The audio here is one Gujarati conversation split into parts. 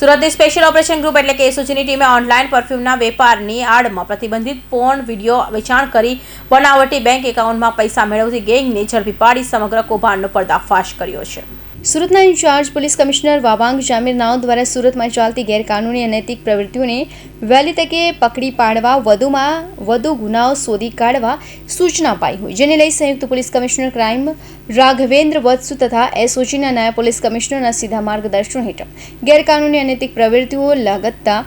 સુરતની સ્પેશિયલ ઓપરેશન ગ્રુપ એટલે કે એસઓજીની ટીમે ઓનલાઈન પરફ્યુમના વેપારની આડમાં પ્રતિબંધિત પોર્ન વીડિયો વેચાણ કરી બનાવટી બેંક એકાઉન્ટમાં પૈસા મેળવતી ગેંગને ઝડપી પાડી સમગ્ર કૌભાંડનો પર્દાફાશ કર્યો છે. સુરતના in-charge police commissioner Vavang Jamir નાવ દ્વારા સુરતમાં ચાલતી ગેરકાનૂની અનૈતિક પ્રવૃત્તિઓને વહેલી તકે પકડી પાડવા, વધુમાં વધુ ગુનાઓ શોધી કાઢવા સૂચના અપાઈ હોય. જેને લઈ સંયુક્ત police commissioner crime Raghavendra Vatsa તથા એસઓજીના નાયબ પોલીસ કમિશનરના સીધા માર્ગદર્શન હેઠળ. ગેરકાનૂની અનૈતિક પ્રવૃત્તિઓ લગતતા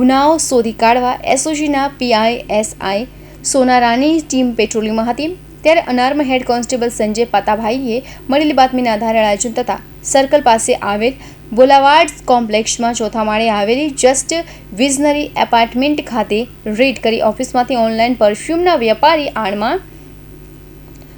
ગુનાઓ શોધી કાઢવા એસઓજીના પીઆઈ એસઆઈ સોનારાની ટીમ પેટ્રોલિંગમાં હતી. ત્યારે અનાર્મ હેડ કોન્સ્ટેબલ સંજય પાતાભાઈએ મળેલી બાતમીના આધારે આયોજન તથા સર્કલ પાસે આવેલ બોલાવાડ કોમ્પ્લેક્ષમાં ચોથા માળે આવેલી જસ્ટ વિઝનરી એપાર્ટમેન્ટ ખાતે રેડ કરી ઓફિસમાંથી ઓનલાઈન પરફ્યુમના વેપારી આડમાં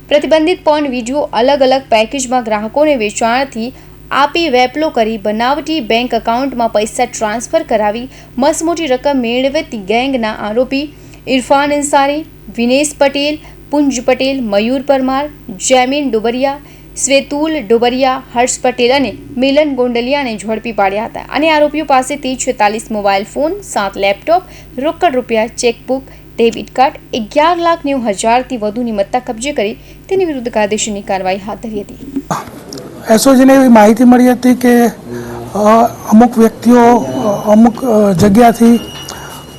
પ્રતિબંધિત પોન વીડિયો અલગ અલગ પેકેજમાં ગ્રાહકોને વેચાણથી આપી વેપલો કરી બનાવટી બેંક એકાઉન્ટમાં પૈસા ટ્રાન્સફર કરાવી મસમોટી રકમ મેળવતી ગેંગના આરોપી ઇરફાન અંસારી, વિનેશ પટેલ પુંજ પટેલ, મયુર પરમાર, જેમિન ડુબરિયા, સ્વેતુલ ડુબરિયા, હર્ષ પટેલ અને મિલન ગોંડલિયાને ઝડપી પાડ્યા હતા. અને આરોપીઓ પાસેથી છેતાલીસ મોબાઈલ ફોન, સાત લેપટોપ, રોકડ રૂપિયા, ચેકબુક, ડેબિટ કાર્ડ, અગિયાર લાખ નેવું હજારથી વધુની મત્તા કબજે કરી તેની વિરુદ્ધ કાયદેસરની કાર્યવાહી હાથ ધરી હતી. એસઓજીને એવી માહિતી મળી હતી કે અમુક વ્યક્તિઓ અમુક જગ્યાથી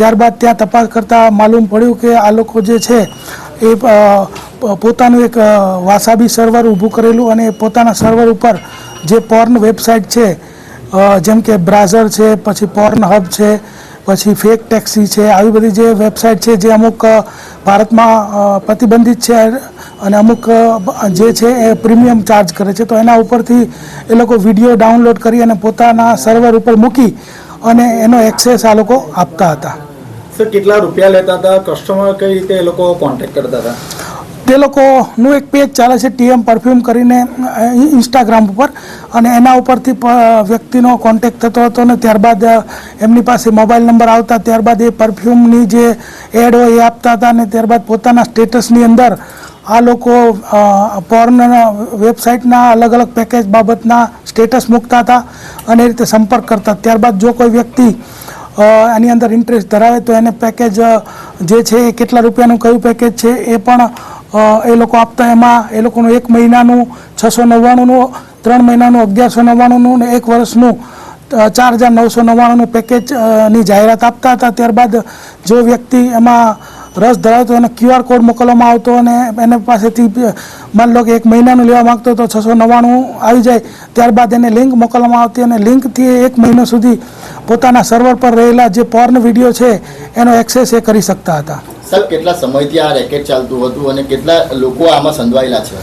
ત્યારબાદ ત્યાં તપાસ કરતાં માલુમ પડ્યું કે આ લોકો જે છે એ પોતાનું એક વાસાબી સર્વર ઊભું કરેલું અને પોતાના સર્વર ઉપર જે પોર્ન વેબસાઇટ છે જેમ કે બ્રાઝર છે, પછી પોર્ન હબ છે, પછી ફેક ટેક્સી છે, આવી બધી જે વેબસાઇટ છે જે અમુક ભારતમાં પ્રતિબંધિત છે અને અમુક જે છે એ પ્રીમિયમ ચાર્જ કરે છે. તો એના ઉપરથી એ લોકો વીડિયો ડાઉનલોડ કરી અને પોતાના સર્વર ઉપર મૂકી અને એનો એક્સેસ આ લોકો આપતા હતા. સર કેટલા રૂપિયા લેતા હતા? કસ્ટમર કઈ રીતે એ લોકો કોન્ટેક્ટ કરતા હતા? તે લોકોનું એક પેજ ચાલે છે ટીએમ પરફ્યુમ કરીને ઇન્સ્ટાગ્રામ ઉપર. અને એના ઉપરથી વ્યક્તિનો કોન્ટેક્ટ થતો હતો ને ત્યારબાદ એમની પાસે મોબાઈલ નંબર આવતા, ત્યારબાદ એ પરફ્યુમની જે એડ હોય એ આપતા હતા અને ત્યારબાદ પોતાના સ્ટેટસની અંદર આ લોકો પોર્ન વેબસાઇટના અલગ અલગ પેકેજ બાબતના સ્ટેટસ મૂકતા હતા અને એ રીતે સંપર્ક કરતા. ત્યારબાદ જો કોઈ વ્યક્તિ આની અંદર ઇન્ટરેસ્ટ ધરાવે તો એને પેકેજ જે છે એ કેટલા રૂપિયાનું, કયું પેકેજ છે એ પણ એ લોકો આપતા એમાં, એ લોકોનું એક મહિનાનું છસો નવ્વાણુંનું, ત્રણ મહિનાનું અગિયારસો નવ્વાણુંનું ને એક વર્ષનું ચાર હજાર નવસો નવ્વાણુંનું પેકેજની જાહેરાત આપતા હતા. ત્યારબાદ જો વ્યક્તિ એમાં રસ ધરાવતો એને ક્યુઆર કોડ મોકલવામાં આવતો અને એને પાસેથી માની લો કે એક મહિનાનું લેવા માગતો તો છસો નવ્વાણું આવી જાય ત્યારબાદ એને લિંક મોકલવામાં આવતી અને લિંકથી એક મહિનો સુધી પોતાના સર્વર પર રહેલા જે પોર્ન વીડિયો છે એનો એક્સેસ એ કરી શકતા હતા. સર કેટલા સમયથી આ રેકેટ ચાલતું હતું અને કેટલા લોકો આમાં સંડવાયેલા છે?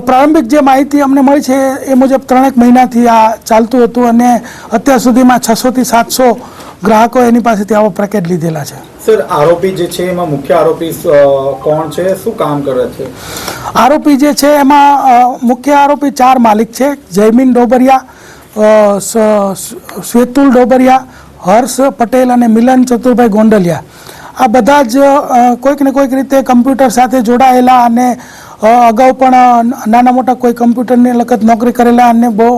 પ્રારંભિક જે માહિતી અમને મળી છે એ મુજબ ત્રણેક મહિનાથી આ ચાલતું હતું અને અત્યાર સુધીમાં છસોથી સાતસો ગ્રાહકો એની પાસેથી આવો પ્રકેટ લીધેલા છે. સર આરોપી જે છે એમાં મુખ્ય આરોપી કોણ છે? શું કામ કરે છે? આરોપી જે છે એમાં મુખ્ય આરોપી ચાર માલિક છે. જયમીન ડોબરિયા શ્વેતુલ ડોબરિયા હર્ષ પટેલ અને મિલન ચતુરભાઈ ગોંડલિયા. આ બધા જ કોઈક ને કોઈક રીતે કમ્પ્યુટર સાથે જોડાયેલા અને અગાઉ પણ નાના મોટા કોઈ કમ્પ્યુટરની લખત નોકરી કરેલા અને બહુ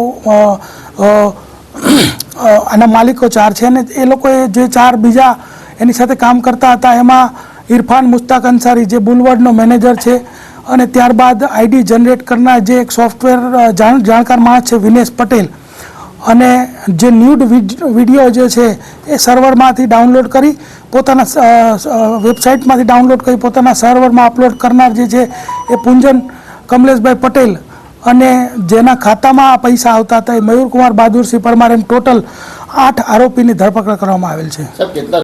આના માલિકો ચાર છે અને એ લોકોએ જે ચાર બીજા એની સાથે કામ કરતા હતા, એમાં ઇરફાન મુસ્તાક અંસારી જે બુલવર્ડનો મેનેજર છે અને ત્યારબાદ આઈડી જનરેટ કરનાર જે એક સોફ્ટવેર જાણ, જાણકાર માણસ છે વિનેશ પટેલ અને જે ન્યૂડ વીડિયો જે છે એ સર્વરમાંથી ડાઉનલોડ કરી, પોતાના વેબસાઇટમાંથી ડાઉનલોડ કરી, પોતાના સર્વરમાં અપલોડ કરનાર જે છે એ પુંજન કમલેશભાઈ પટેલ અને જેના ખાતામાં આ પૈસા આવતા હતા એ મયુરકુમાર બહાદુરસિંહ પરમાર એમ ટોટલ આઠ આરોપીની ધરપકડ કરવામાં આવેલ છે.